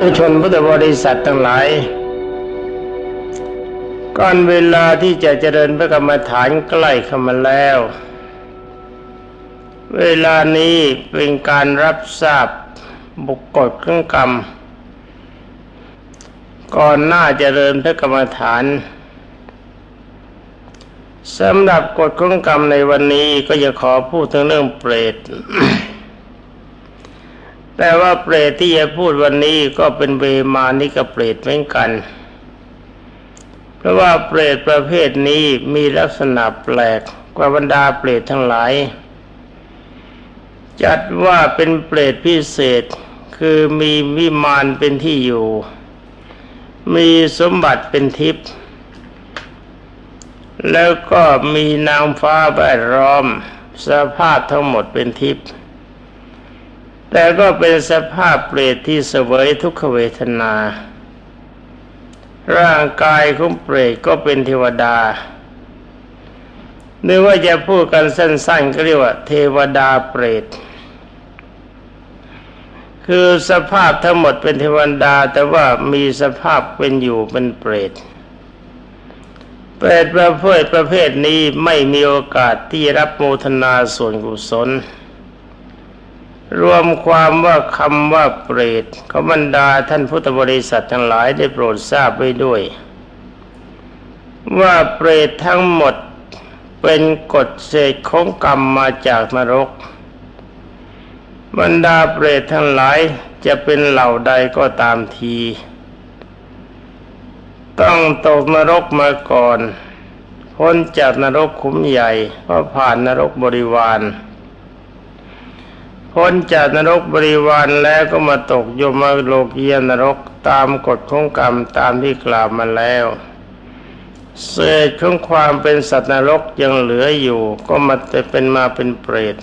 ทุกชนพุทธบริษัททั้งหลายก่อนเวลาที่จะเจริญพระกรรมฐานใกล้เข้ามาแล้ว เวลานี้เป็นการรับทราบบุกกฎเครื่องกรรม ก่อนหน้าเจริญพระกรรมฐานสำหรับกฎของกรรมในวันนี้ก็จะขอพูดถึงเรื่องเปรต แต่ว่าเปรตที่จะพูดวันนี้ก็เป็นเวมานิกเปรตเหมือนกัน เพราะว่าเปรตประเภทนี้มีลักษณะแปลกกว่าบรรดาเปรตทั้งหลาย จัดว่าเป็นเปรตพิเศษคือมีวิมานเป็นที่อยู่ มีสมบัติเป็นทิพย์แล้วก็มีนางฟ้าแวดล้อมสภาพทั้งหมดเป็นทิพย์ แต่ก็เป็นสภาพเปรตที่เสวยทุกขเวทนา ร่างกายของเปรตก็เป็นเทวดาหรือว่าจะพูดกันสั้นๆก็เรียกว่า เทวดาเปรต คือสภาพทั้งหมดเป็นเทวดา แต่ว่ามีสภาพเป็นอยู่เป็นเปรตเปรตประเภทประเภทนี้ไม่มีโอกาสที่รับโมทนาส่วนกุศล รวมความว่าคำว่าเปรตขาบรรดาท่านพุทธบริษัททั้งหลายได้โปรดทราบไว้ด้วย ว่าเปรตทั้งหมดเป็นกฎเศษของกรรมมาจากนรก บรรดาเปรตทั้งหลายจะเป็นเหล่าใดก็ตามที ต้องตกนรกมาก่อน พ้นจากนรกขุมใหญ่เพราะผ่านนรกบริวาร พ้นจากนรกบริวารแล้วก็มาตกโยมโลกียนรกตามกฎของกรรมตามที่กล่าวมาแล้ว เศษของความเป็นสัตว์นรกยังเหลืออยู่ ก็มาจะเป็นมาเป็นเปรต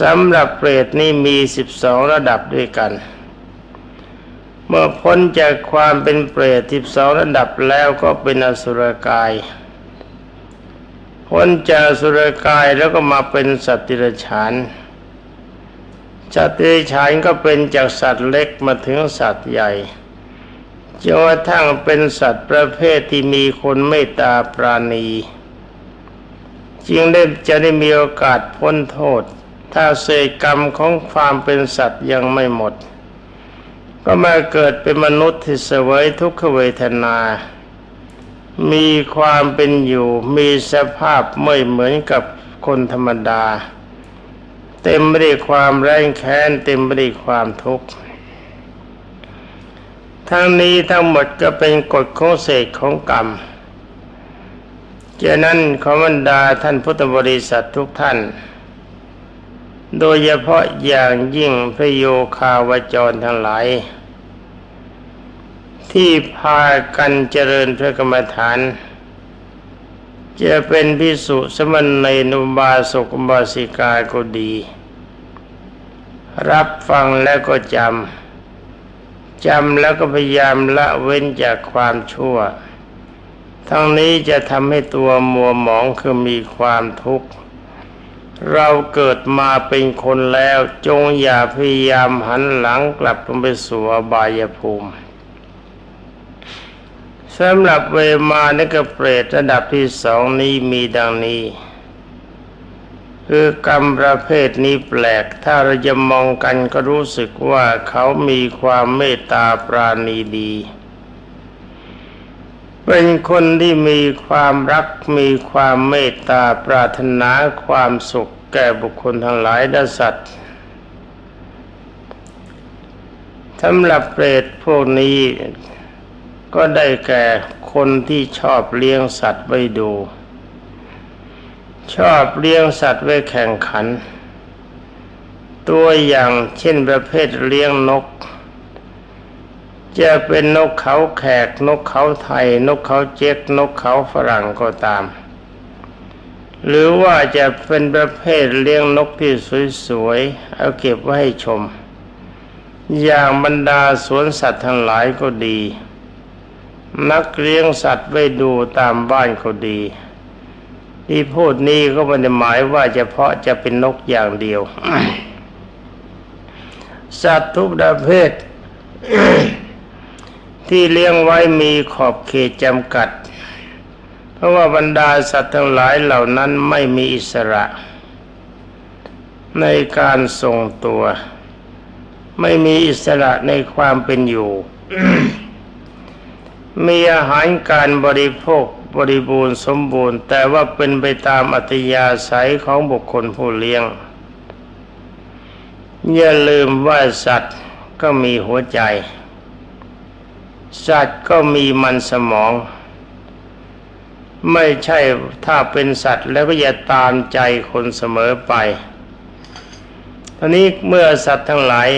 สำหรับเปรตนี่มีสิบสองระดับด้วยกัน เมื่อพ้นจากความเป็นเปรตสิบสองระดับแล้วก็เป็นอสุรกาย พ้นจากอสุรกายแล้วก็มาเป็นสัตว์ติรฉาน สัตว์ติรฉานก็เป็นจากสัตว์เล็กมาถึงสัตว์ใหญ่จนกระทั่งเป็นสัตว์ประเภทที่มีคนเมตตาปราณี จึงได้จะได้มีโอกาสพ้นโทษ ถ้าเศษกรรมของความเป็นสัตว์ยังไม่หมด ก็มาเกิดเป็นมนุษย์ที่เสวยทุกขเวทนา มีความเป็นอยู่มีสภาพไม่เหมือนกับคนธรรมดา เต็มไปด้วยความแรงแค้นเต็มไปด้วยความทุกข์ทั้งนี้ทั้งหมดก็เป็นกฎของเศษของกรรมฉะนั้นขอบรรดาท่านพุทธบริษัททุกท่าน โดยเฉพาะอย่างยิ่งพระโยคาวจรทั้งหลาย ที่พากันเจริญพระกรรมฐาน จะเป็นพิสุสมณในนุบาสกุบาสิกาก็ดี รับฟังแล้วก็จำจำแล้วก็พยายามละเว้นจากความชั่ว ทั้งนี้จะทำให้ตัวมัวหมองคือมีความทุกข์ เราเกิดมาเป็นคนแล้วจงอย่าพยายามหันหลังกลับลงไปสู่อบายภูมิ สำหรับเวมานิกเปรตระดับที่สองนี้มีดังนี้ คือกรรมประเภทนี้แปลก ถ้าเราจะมองกันก็รู้สึกว่าเขามีความเมตตาปราณีดี เป็นคนที่มีความรักมีความเมตตาปรารถนาความสุขแก่บุคคลทั้งหลายและสัตว์สำหรับเปรตพวกนี้ ก็ได้แก่คนที่ชอบเลี้ยงสัตว์ไว้ดู ชอบเลี้ยงสัตว์ไว้แข่งขัน ตัวอย่างเช่นประเภทเลี้ยงนก จะเป็นนกเขาแขกนกเขาไทย นกเขาเจ๊กนกเขาฝรั่งก็ตาม หรือว่าจะเป็นประเภทเลี้ยงนกที่สวยๆเอาเก็บไว้ให้ชม อย่างบรรดาสวนสัตว์ทั้งหลายก็ดี นักเลี้ยงสัตว์ไว้ดูตามบ้านก็ดีที่พูดนี้ก็ไม่ได้หมายว่าเฉพาะจะเป็นนกอย่างเดียว สัตว์ทุกประเภท ที่เลี้ยงไว้มีขอบเขตจำกัด เพราะว่าบรรดาสัตว์ทั้งหลายเหล่านั้นไม่มีอิสระ ในการทรงตัว ไม่มีอิสระในความเป็นอยู่ มีอาหารการบริโภคบริบูรณ์สมบูรณ์ แต่ว่าเป็นไปตามอัตยาศัยของบุคคลผู้เลี้ยง อย่าลืมว่าสัตว์ก็มีหัวใจ สัตว์ก็มีมันสมอง ไม่ใช่ถ้าเป็นสัตว์แล้วก็อย่าตามใจคนเสมอไปตอนนี้เมื่อสัตว์ทั้งหลาย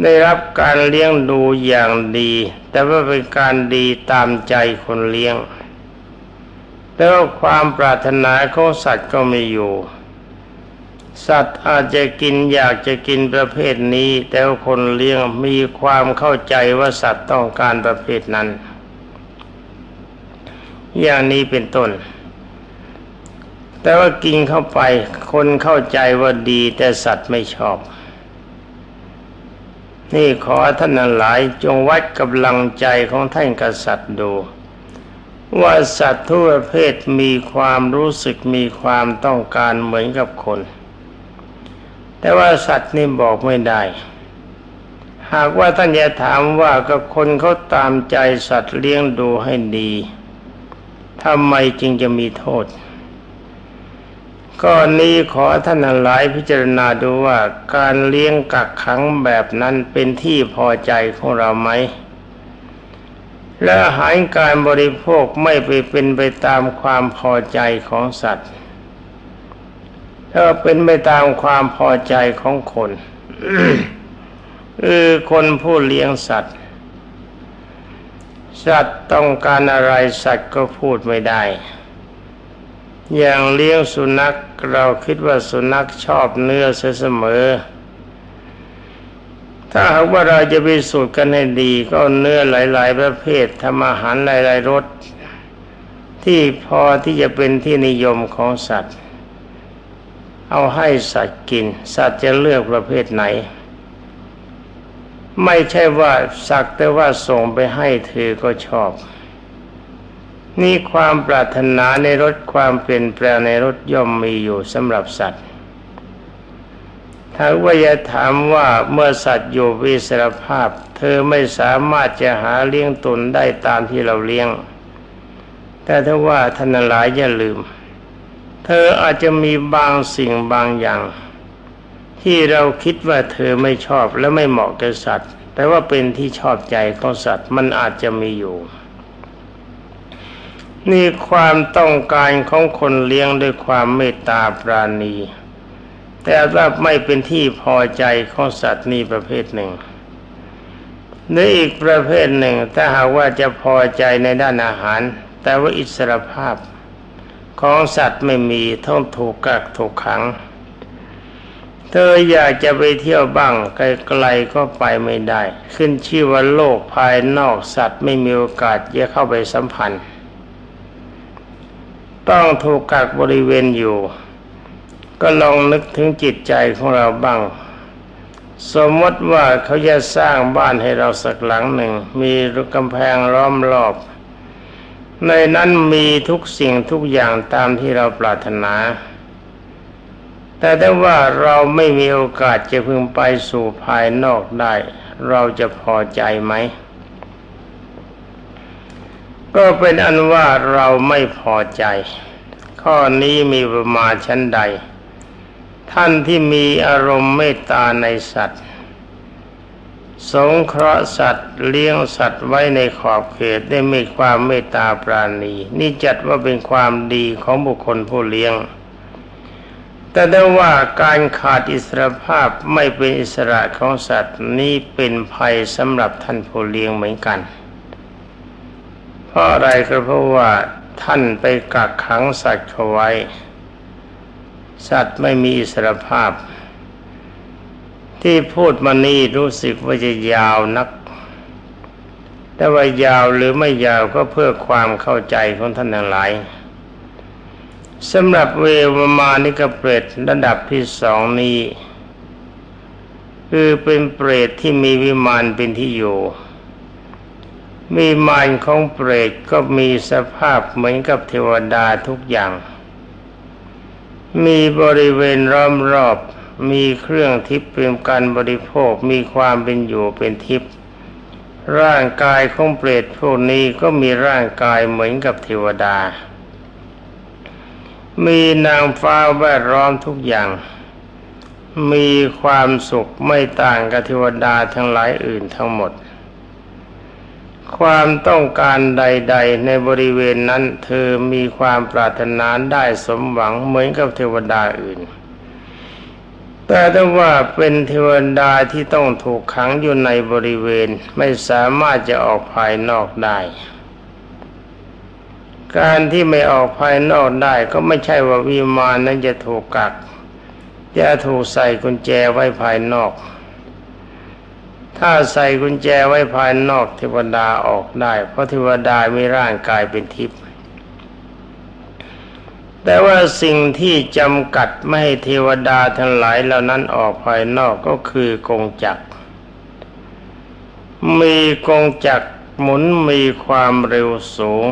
ได้รับการเลี้ยงดูอย่างดี แต่ว่าเป็นการดีตามใจคนเลี้ยง แต่ว่าความปรารถนาของสัตว์ก็ไม่อยู่ สัตว์อาจจะกินอยากจะกินประเภทนี้ แต่ว่าคนเลี้ยงมีความเข้าใจว่าสัตว์ต้องการประเภทนั้น อย่างนี้เป็นต้น แต่ว่ากินเข้าไป คนเข้าใจว่าดีแต่สัตว์ไม่ชอบ นี่ขอท่านหลายจงวัดกำลังใจของท่านกษัตริย์ดู ว่าสัตว์ทุกประเภทมีความรู้สึกมีความต้องการเหมือนกับคน แต่ว่าสัตว์นี่บอกไม่ได้ หากว่าท่านจะถามว่ากับคนเขาตามใจสัตว์เลี้ยงดูให้ดีทำไมจึงจะมีโทษ ก้อนนี้ขอท่านหลายพิจารณาดูว่าการเลี้ยงกักขังแบบนั้นเป็นที่พอใจของเราไหม และอาหารการบริโภคไม่ไปเป็นไปตามความพอใจของสัตว์ถ้าเป็นไปตามความพอใจของคนคือคนผู้เลี้ยงสัตว์ สัตว์ต้องการอะไรสัตว์ก็พูดไม่ได้ อย่างเลี้ยงสุนัขเราคิดว่าสุนัขชอบเนื้อเสมอ ถ้าหากว่าเราจะไปสูตรกันให้ดีก็เนื้อหลาย ๆ ประเภททำอาหารหลาย ๆรสที่พอที่จะเป็นที่นิยมของสัตว์ เอาให้สัตว์กิน สัตว์จะเลือกประเภทไหน ไม่ใช่ว่าสักแต่ว่าส่งไปให้เธอก็ชอบ นี่ความปรารถนาในรถความเปลี่ยนแปลงในรถย่อมมีอยู่สำหรับสัตว์ถ้าว่าจะถามว่าเมื่อสัตว์อยู่วิสรภาพ เธอไม่สามารถจะหาเลี้ยงตนได้ตามที่เราเลี้ยง แต่ถ้าว่าท่านหลายอย่าลืม เธออาจจะมีบางสิ่งบางอย่าง ที่เราคิดว่าเธอไม่ชอบและไม่เหมาะกับสัตว์ แต่ว่าเป็นที่ชอบใจของสัตว์มันอาจจะมีอยู่ นี่ความต้องการของคนเลี้ยงด้วยความเมตตาปราณี แต่ว่าไม่เป็นที่พอใจของสัตว์นี่ประเภทหนึ่งในอีกประเภทหนึ่งถ้าหากว่าจะพอใจในด้านอาหาร แต่ว่าอิสรภาพของสัตว์ไม่มีต้องถูกกักถูกขัง เธออยากจะไปเที่ยวบ้างไกลๆก็ไปไม่ได้ ขึ้นชื่อว่าโลกภายนอกสัตว์ไม่มีโอกาสจะเข้าไปสัมพันธ์ ต้องถูกกักบริเวณอยู่ ก็ลองนึกถึงจิตใจของเราบ้าง สมมติว่าเขาจะสร้างบ้านให้เราสักหลังหนึ่ง มีกำแพงล้อมรอบ ในนั้นมีทุกสิ่งทุกอย่างตามที่เราปรารถนา แต่ถ้าว่าเราไม่มีโอกาสจะพึงไปสู่ภายนอกได้ เราจะพอใจไหม ก็เป็นอันว่าเราไม่พอใจ ข้อนี้มีประมาณชั้นใด ท่านที่มีอารมณ์เมตตาในสัตว์ สงเคราะห์สัตว์เลี้ยงสัตว์ไว้ในขอบเขตได้มีความเมตตาปราณี นี่จัดว่าเป็นความดีของบุคคลผู้เลี้ยง แต่ได้ว่าการขาดอิสรภาพไม่เป็นอิสระของสัตว์นี้เป็นภัยสำหรับท่านผู้เลี้ยงเหมือนกัน เพราะอะไรก็เพราะว่าท่านไปกักขังสัตว์เขาไว้ สัตว์ไม่มีอิสรภาพ ที่พูดมานี้รู้สึกว่าจะยาวนัก แต่ว่ายาวหรือไม่ยาวก็เพื่อความเข้าใจของท่านทั้งหลายสำหรับเววมานิกเปรตระดับที่สองนี้ คือเป็นเปรตที่มีวิมานเป็นที่อยู่ มีมานของเปรตก็มีสภาพเหมือนกับเทวดาทุกอย่าง มีบริเวณล้อมรอบมีเครื่องทิพย์เป็นการบริโภคมีความเป็นอยู่เป็นทิพย์ร่างกายของเปรตพวกนี้ก็มีร่างกายเหมือนกับเทวดา มีนางฟ้าแวดล้อมทุกอย่าง มีความสุขไม่ต่างกับเทวดาทั้งหลายอื่นทั้งหมด ความต้องการใด ๆ ในบริเวณนั้น เธอมีความปรารถนาได้สมหวังเหมือนกับเทวดาอื่น แต่ถ้าว่าเป็นเทวดาที่ต้องถูกขังอยู่ในบริเวณไม่สามารถจะออกภายนอกได้ การที่ไม่ออกภายนอกได้ก็ไม่ใช่ว่าวิมานนั้นจะถูกกักจะถูกใส่กุญแจไว้ภายนอก ถ้าใส่กุญแจไว้ภายนอกเทวดาออกได้ เพราะเทวดามีร่างกายเป็นทิพย์แต่ว่าสิ่งที่จำกัดไม่ให้เทวดาทั้งหลายเหล่านั้นออกภายนอกก็คือกงจักร มีกงจักรหมุนมีความเร็วสูง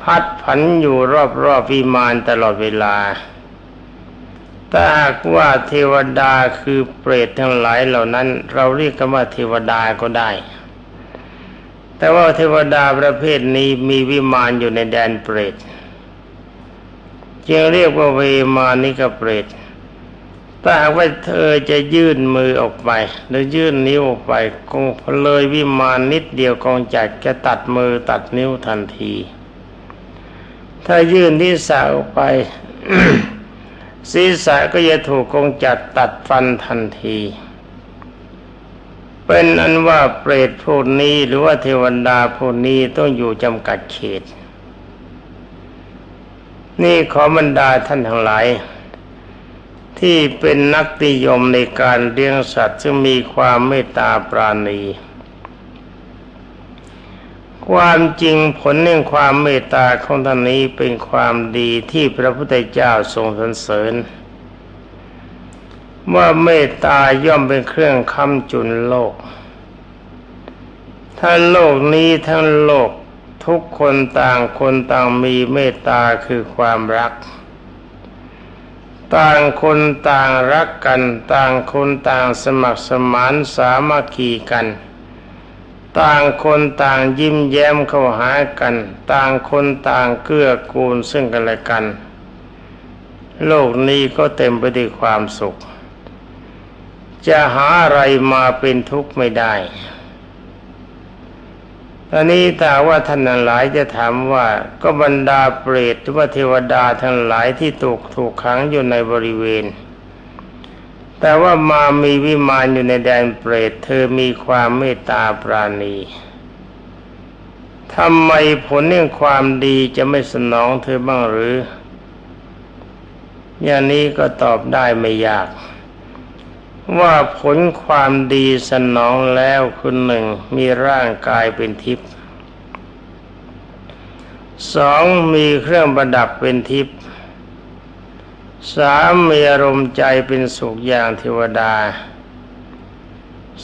พัดผันอยู่รอบๆวิมานตลอดเวลา ถ้าหากว่าเทวดาคือเปรตทั้งหลายเหล่านั้น เราเรียกกันว่าเทวดาก็ได้ แต่ว่าเทวดาประเภทนี้มีวิมานอยู่ในแดนเปรตจึงเรียกว่าเวมานิกเปรตถ้าหากว่าเธอจะยื่นมือออกไป หรือยื่นนิ้วออกไปคงเลยวิมานนิดเดียวกองจักจะตัดมือตัดนิ้วทันที ถ้ายื่นที่สาออกไป ศีรษะก็จะถูกกงจัดตัดฟันทันที เป็นอันว่าเปรตพวกนี้หรือว่าเทวดาพวกนี้ต้องอยู่จำกัดเขต นี่ขอบรรดาท่านทั้งหลาย ที่เป็นนักนิยมในการเลี้ยงสัตว์ซึ่งมีความเมตตาปราณี ความจริงผลแห่งความเมตตาของท่านนี้เป็นความดีที่พระพุทธเจ้าทรงสรรเสริญ ว่าเมตตาย่อมเป็นเครื่องค้ำจุนโลก ถ้าโลกนี้ทั้งโลกทุกคนต่างคนต่างมีเมตตาคือความรัก ต่างคนต่างรักกัน ต่างคนต่างสมัครสมานสามัคคีกัน ต่างคนต่างยิ้มแย้มเข้าหากัน ต่างคนต่างเกื้อกูลซึ่งกันและกัน โลกนี้ก็เต็มไปด้วยความสุข จะหาอะไรมาเป็นทุกข์ไม่ได้ ตอนนี้ถ้าว่าท่านหลายจะถามว่าก็บรรดาเปรตหรือว่าเทวดาทั้งหลายที่ถูกถูกขังอยู่ในบริเวณ แต่ว่ามามีวิมานอยู่ในแดนเปรต เธอมีความเมตตาปราณีทำไมผลเรื่องความดีจะไม่สนองเธอบ้างหรือ อย่างนี้ก็ตอบได้ไม่ยาก ว่าผลความดีสนองแล้วคุณหนึ่งมีร่างกายเป็นทิพย์สองมีเครื่องประดับเป็นทิพย์ สามมีอารมณ์ใจเป็นสุขอย่างเทวดา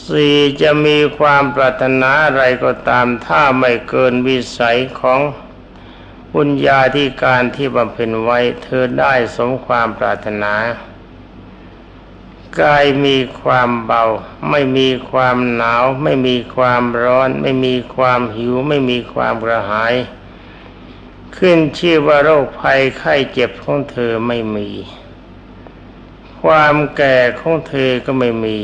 สี่จะมีความปรารถนาอะไรก็ตามถ้าไม่เกินวิสัยของบุญญาธิการที่บำเพ็ญไว้เธอได้สมความปรารถนากายมีความเบา ไม่มีความหนาว ไม่มีความร้อน ไม่มีความหิว ไม่มีความกระหาย ขึ้นชื่อว่าโรคภัยไข้เจ็บของเธอไม่มี ความแก่ของเธอก็ไม่มี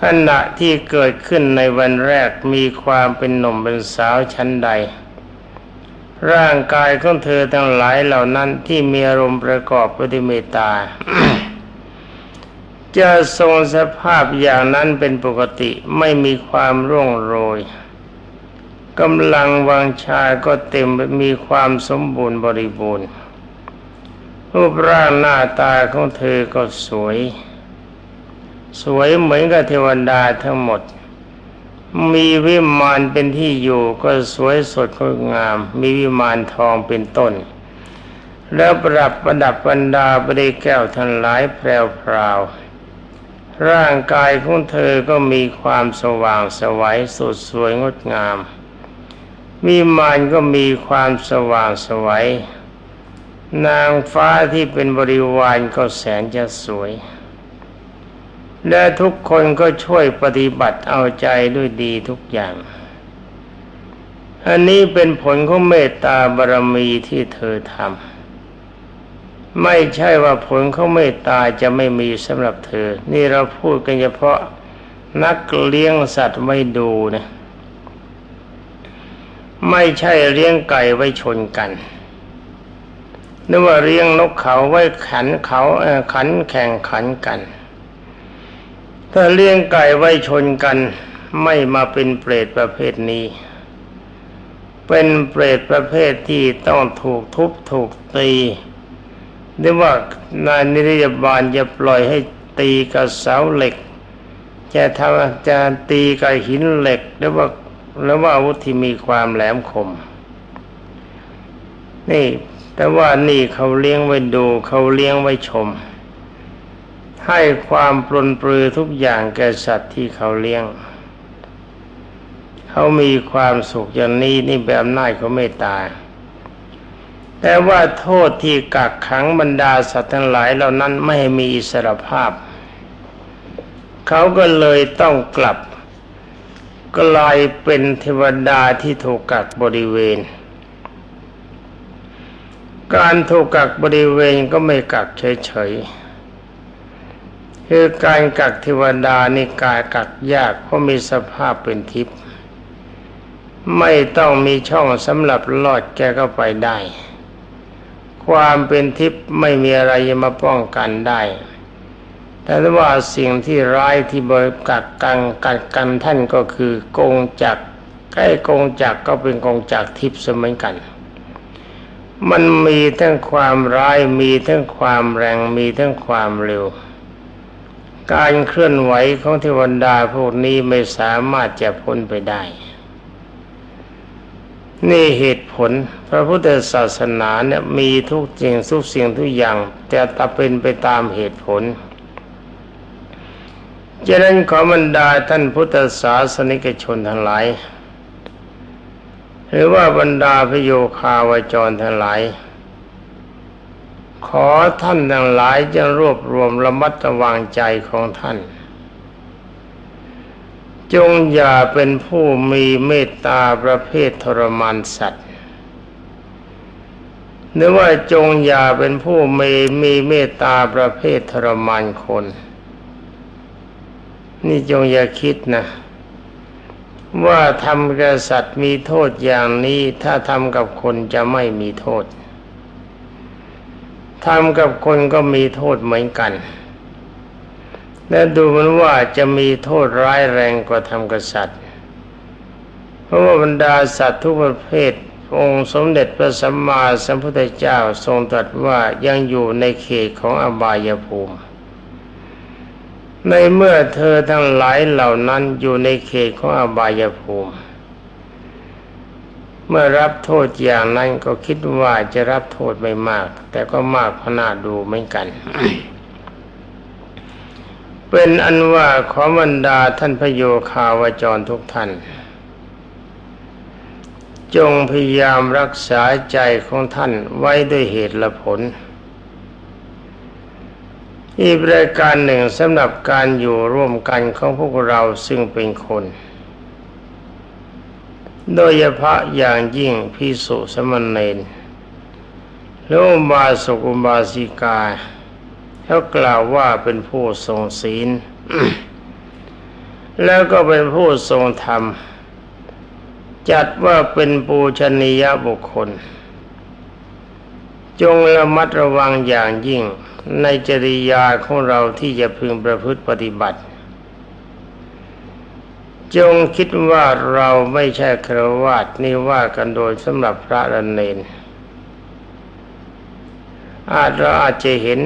ขณะที่เกิดขึ้นในวันแรกมีความเป็นหนุ่มเป็นสาวชั้นใด ร่างกายของเธอทั้งหลายเหล่านั้นที่มีอารมณ์ประกอบปด้วยเมตตา จะทรงสภาพอย่างนั้นเป็นปกติไม่มีความร่วงโรย กำลังวังชาก็เต็มมีความสมบูรณ์บริบูรณ์ รูปร่างหน้าตาของเธอก็สวย สวยเหมือนกับเทวดาทั้งหมด มีวิมานเป็นที่อยู่ก็สวยสดงดงาม มีวิมานทองเป็นต้น แล้วประดับประดับบรรดาบริแก้วทั้งหลายแพรวพราวร่างกายของเธอก็มีความสว่างสวัยสดสวยงดงาม มีมานก็มีความสว่างสวัยนางฟ้าที่เป็นบริวารก็แสนจะสวย และทุกคนก็ช่วยปฏิบัติเอาใจด้วยดีทุกอย่าง อันนี้เป็นผลของเมตตาบารมีที่เธอทำไม่ใช่ว่าผลของเมตตาจะไม่มีสำหรับเธอ นี่เราพูดกันเฉพาะนักเลี้ยงสัตว์ไม่ดูนะ ไม่ใช่เลี้ยงไก่ไว้ชนกันนึกว่าเลี้ยงนกเขาไว้ขันเขาขันแข่งขันกัน ถ้าเลี้ยงไก่ไว้ชนกัน ไม่มาเป็นเปรตประเภทนี้ เป็นเปรตประเภทที่ต้องถูกทุบถูกตีหรือว่านายนิรยบาลจะปล่อยให้ตีกับเสาเหล็ก จะทำจะตีกับหินเหล็กหรือว่า หรือว่าอาวุธที่มีความแหลมคม นี่ แต่ว่านี่เขาเลี้ยงไว้ดู เขาเลี้ยงไว้ชม ให้ความปลนปลือทุกอย่างแก่สัตว์ที่เขาเลี้ยง เขามีความสุขอย่างนี้นี่แบบน่ายเขาไม่ตายแต่ว่าโทษที่กักขังบรรดาสัตว์ทั้งหลายเหล่านั้นไม่มีอิสรภาพ เขาก็เลยต้องกลับ กลายเป็นเทวดาที่ถูกกักบริเวณ การถูกกักบริเวณก็ไม่กักเฉยๆคือการกักเทวดานี่กายกักยากเพราะมีสภาพเป็นทิพย์ไม่ต้องมีช่องสำหรับลอดแกก็ไปได้ ความเป็นทิพย์ไม่มีอะไรมาป้องกันได้ แต่ว่าสิ่งที่ร้ายที่บริกักกันกักกันท่านก็คือกงจักใกล้กงจักก็เป็นกงจักทิพย์เสมอกัน มันมีทั้งความร้ายมีทั้งความแรงมีทั้งความเร็ว การเคลื่อนไหวของเทวดาพวกนี้ไม่สามารถจะพ้นไปได้ นี่เหตุผลพระพุทธศาสนาเนี่ยมีทุกสิ่งทุกสิ่งทุกอย่างแต่ตาเป็นไปตามเหตุผล ฉะนั้นขอบรรดาท่านพุทธศาสนิกชนทั้งหลาย หรือว่าบรรดาพโยคาวจรทั้งหลาย ขอท่านทั้งหลายจะรวบรวมระมัดระวังใจของท่าน จงอย่าเป็นผู้มีเมตตาประเภททรมานสัตว์หรือว่าจงอย่าเป็นผู้มีมีเมตตาประเภททรมานคน นี่จงอย่าคิดนะ ว่าทำกับสัตว์มีโทษอย่างนี้ ถ้าทำกับคนจะไม่มีโทษทำกับคนก็มีโทษเหมือนกัน และดูมือนว่าจะมีโทษร้ายแรงกว่าทำกับสัตว์เพราะว่าบรรดาสัตว์ทุกประเภทองค์สมเด็จพระสัมมาสัมพุทธเจ้าทรงตรัสว่ายังอยู่ในเขตของอบายภูมิ ในเมื่อเธอทั้งหลายเหล่านั้นอยู่ในเขตของอบายภูมิ เมื่อรับโทษอย่างนั้นก็คิดว่าจะรับโทษไม่มาก แต่ก็มากพนาดูเหมือนกัน เป็นอันว่าขอบรรดาท่านพโยคาวจรทุกท่านจงพยายามรักษาใจของท่านไว้ด้วยเหตุและผล อีกรายการหนึ่งสำหรับการอยู่ร่วมกันของพวกเราซึ่งเป็นคน โดยเฉพาะอย่างยิ่งพิสุสมณเณรแลวบาสุกุบาสิกาเขากล่าวว่าเป็นผู้ทรงศีล แล้วก็เป็นผู้ทรงธรรม จัดว่าเป็นปูชนียบุคคล จงระมัดระวังอย่างยิ่ง ในจริยาของเราที่จะพึงประพฤติปฏิบัติ จงคิดว่าเราไม่ใช่ครวาดนี่ว่ากันโดยสำหรับพระรันเนนอาจเราอาจจะเห็น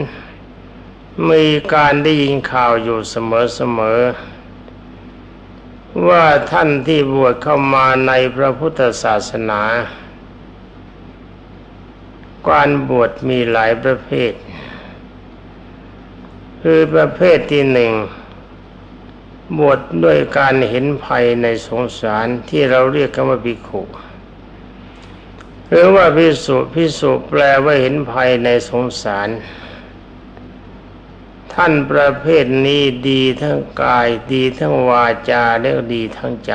มีการได้ยินข่าวอยู่เสมอๆว่าท่านที่บวชเข้ามาในพระพุทธศาสนาการบวชมีหลายประเภท คือประเภทที่หนึ่งบวชดด้วยการเห็นภัยในสงสารที่เราเรียกกันว่าภิกขุหรือว่าพิสุพิสุแปลว่าเห็นภัยในสงสาร ท่านประเภทนี้ดีทั้งกายดีทั้งวาจาและดีทั้งใจ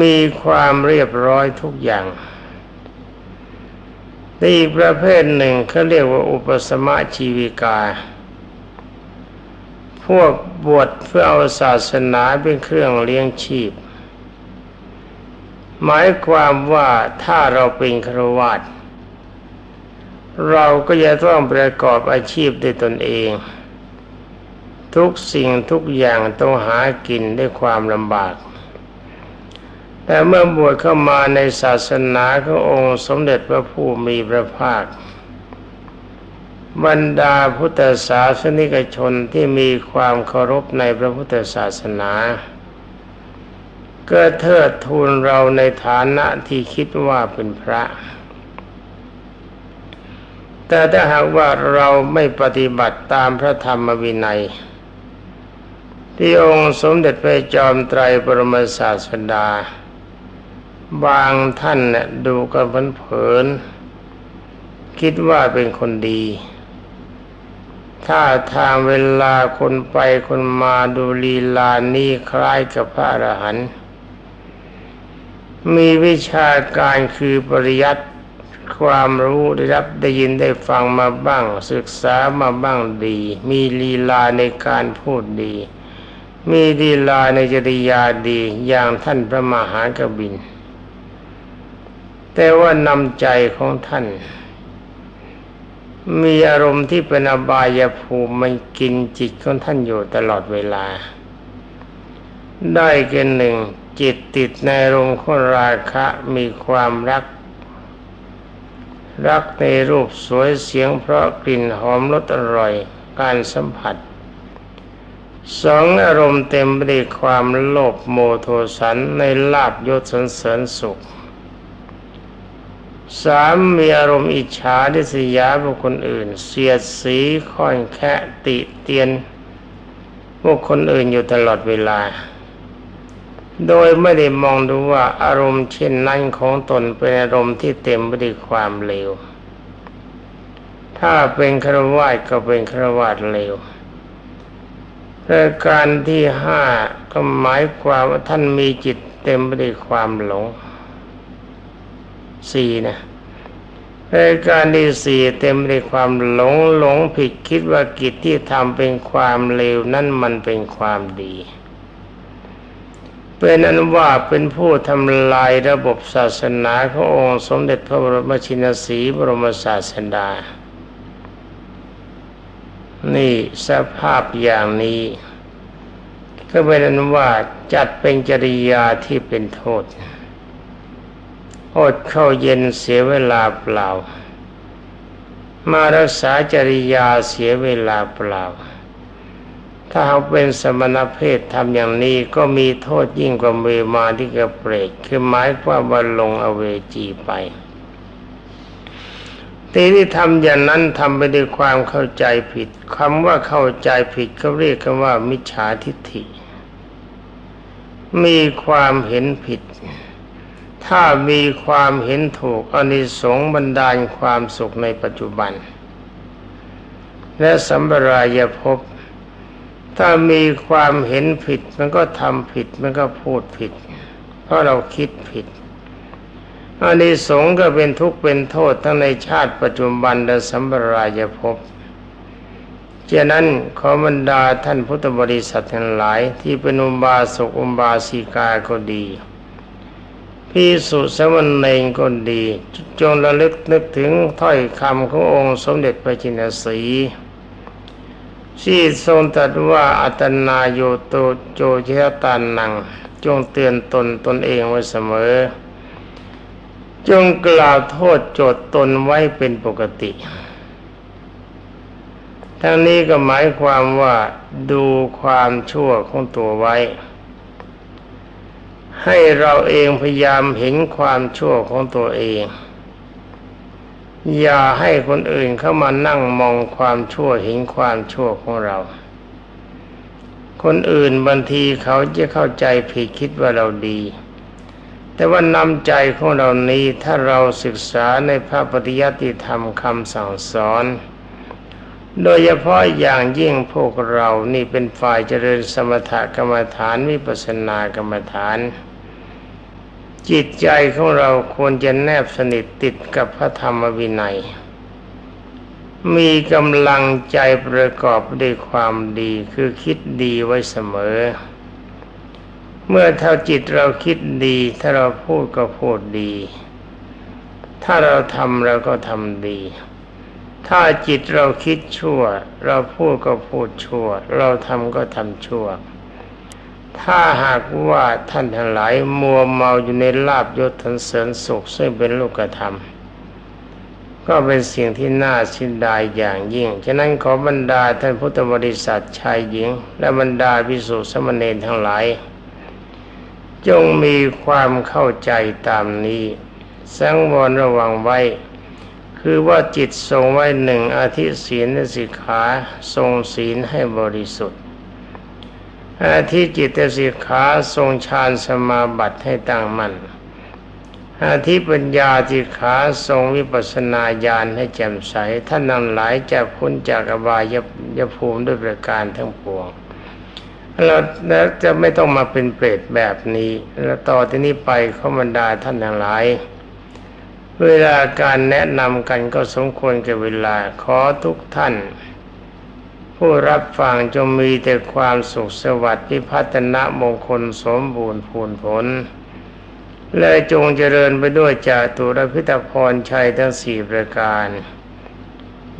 มีความเรียบร้อยทุกอย่าง อีกประเภทหนึ่งเขาเรียกว่าอุปสมะชีวิกา พวกบวชเพื่อเอาศาสนาเป็นเครื่องเลี้ยงชีพ หมายความว่าถ้าเราเป็นครวาตเราก็จะต้องประกอบอาชีพด้วยตนเอง ทุกสิ่งทุกอย่างต้องหากินด้วยความลำบาก แต่เมื่อบวชเข้ามาในศาสนาขององค์สมเด็จพระผู้มีพระภาค บรรดาพุทธศาสนิกชนที่มีความเคารพในพระพุทธศาสนาก็เทิดทูนเราในฐานะที่คิดว่าเป็นพระ แต่ถ้าหากว่าเราไม่ปฏิบัติตามพระธรรมวินัย ที่องค์สมเด็จพระจอมไตรปรมศาสดา บางท่านเนี่ยดูกันเผินๆคิดว่าเป็นคนดี ถ้าทางเวลาคนไปคนมาดูลีลานี่คล้ายกับพระอรหันต์มีวิชาการคือปริยัติความรู้ได้รับได้ยินได้ฟังมาบ้าง ศึกษามาบ้างดี มีลีลาในการพูดดี มีลีลาในจริยาดีอย่างท่านพระมหากบิน แต่ว่านำใจของท่าน มีอารมณ์ที่เป็นอบายภูมิมันกินจิตของท่านอยู่ตลอดเวลา ได้เกณฑ์หนึ่งจิตติดในอารมณ์ของราคะมีความรัก รักในรูปสวยเสียงเพราะกลิ่นหอมรสอร่อยการสัมผัสสองอารมณ์เต็มไปด้วยความโลภโมโทสันในลาบยศสันเสริญสุข สามมีอารมณ์อิจฉาดิสยาบุคคลอื่น เสียดสีค่อนแค่ติเตียนบุคคลอื่นอยู่ตลอดเวลา โดยไม่ได้มองดูว่าอารมณ์เช่นนั้นของตนเป็นอารมณ์ที่เต็มไปด้วยความเลว ถ้าเป็นครวาสก็เป็นครวาสเลวประการที่ห้าก็หมายความว่าท่านมีจิตเต็มไปด้วยความหลง สี่นะรายการที่สี่เต็มด้วยความหลงหลงผิดคิดว่ากิจที่ทำเป็นความเลวนั่นมันเป็นความดีเป็นอันว่าเป็นผู้ทำลายระบบศาสนาขององค์สมเด็จพระบรมชินสีบรมศาสดา นี่สภาพอย่างนี้ ก็เป็นอันว่าจัดเป็นจริยาที่เป็นโทษ อดเข้าเย็นเสียเวลาเปล่า มารักษาจริยาเสียเวลาเปล่า ถ้าเขาเป็นสมณเพศทำอย่างนี้ก็มีโทษยิ่งกว่าเวมาที่กระเปรตคือหมายความว่าลงอเวจีไปทีที่ทำอย่างนั้นทำไปด้วยความเข้าใจผิดคำว่าเข้าใจผิดเขาเรียกกันว่ามิจฉาทิฏฐิ มีความเห็นผิด ถ้ามีความเห็นถูกอนิสงส์บรรดาลความสุขในปัจจุบัน และสัมปรายภพถ้ามีความเห็นผิดมันก็ทำผิดมันก็พูดผิด เพราะเราคิดผิดอานิสงส์ก็เป็นทุกข์เป็นโทษทั้งในชาติปัจจุบันและสัมปรายภพฉะนั้นขอบรรดาท่านพุทธบริษัททั้งหลายที่เป็นอุบาสกอุบาสิกาก็ดี พิสุสมณเณรก็ดี จงระลึกนึกถึงถ้อยคำขององค์สมเด็จพระจินสีที่ทรงตรัสว่าอัตนาโยโตโจเชตานัง จงเตือนตนตนเองไว้เสมอ จงกล่าวโทษโจทตนไว้เป็นปกติ ทั้งนี้ก็หมายความว่าดูความชั่วของตัวไว้ ให้เราเองพยายามเห็นความชั่วของตัวเอง อย่าให้คนอื่นเข้ามานั่งมองความชั่วเห็นความชั่วของเรา คนอื่นบางทีเขาจะเข้าใจผิดคิดว่าเราดี แต่ว่านำใจของเรานี้ถ้าเราศึกษาในพระปฏิยัติธรรมคำสั่งสอน โดยเฉพาะอย่างยิ่งพวกเรานี่เป็นฝ่ายเจริญสมถกรรมฐานวิปัสสนากรรมฐาน จิตใจของเราควรจะแนบสนิทติดกับพระธรรมวินัย มีกำลังใจประกอบด้วยความดีคือคิดดีไว้เสมอ เมื่อเท่าจิตเราคิดดี ถ้าเราพูดก็พูดดี ถ้าเราทำเราก็ทำดี ถ้าจิตเราคิดชั่ว เราพูดก็พูดชั่ว เราทำก็ทำชั่ว ถ้าหากว่าท่านทั้งหลายมัวเมาอยู่ในลาบยศทันเสริญสุขซึ่งเป็นลูกธรรม ก็เป็นสิ่งที่น่าสินดายอย่างยิ่ง ฉะนั้นขอบรรดาท่านพุทธบริษัทชายหญิง และบรรดาพิสุสมณเณรทั้งหลาย จงมีความเข้าใจตามนี้ สังวรระวังไว้ คือว่าจิตทรงไว้หนึ่งอาทิศีลสิกขาทรงศีลให้บริสุทธิ์ อาทิจิตสิกขาทรงฌานสมาบัติให้ตั้งมั่นอาทิปัญญาสิกขาทรงวิปัสนาญาณให้แจ่มใสท่านนั้นหลายจะพ้นจากอบายยภูมิด้วยประการทั้งปวงเราแล้วจะไม่ต้องมาเป็นเปรตแบบนี้ แล้วต่อที่นี้ไปเขาบรรดาท่านทั้งหลาย เวลาการแนะนำกันก็สมควรแก่เวลาขอทุกท่าน ผู้รับฟังจงมีแต่ความสุขสวัสดิ์พิพัฒนมงคลสมบูรณ์พูนผล และจงเจริญไปด้วยจากตุรพิตพรชัยทั้งสี่ประการ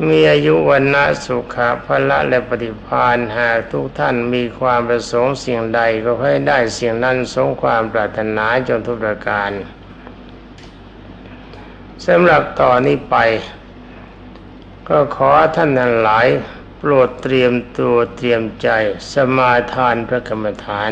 มีอายุวันนะสุขะพละและปฏิพานหากทุกท่านมีความประสงค์สิ่งใดก็ให้ได้สิ่งนั้นสมความปรารถนาจนทุกประการ สำหรับต่อนนี้ไป ก็ขอท่านทั้งหลาย โปรดเตรียมตัวเตรียมใจสมาทานพระกรรมฐาน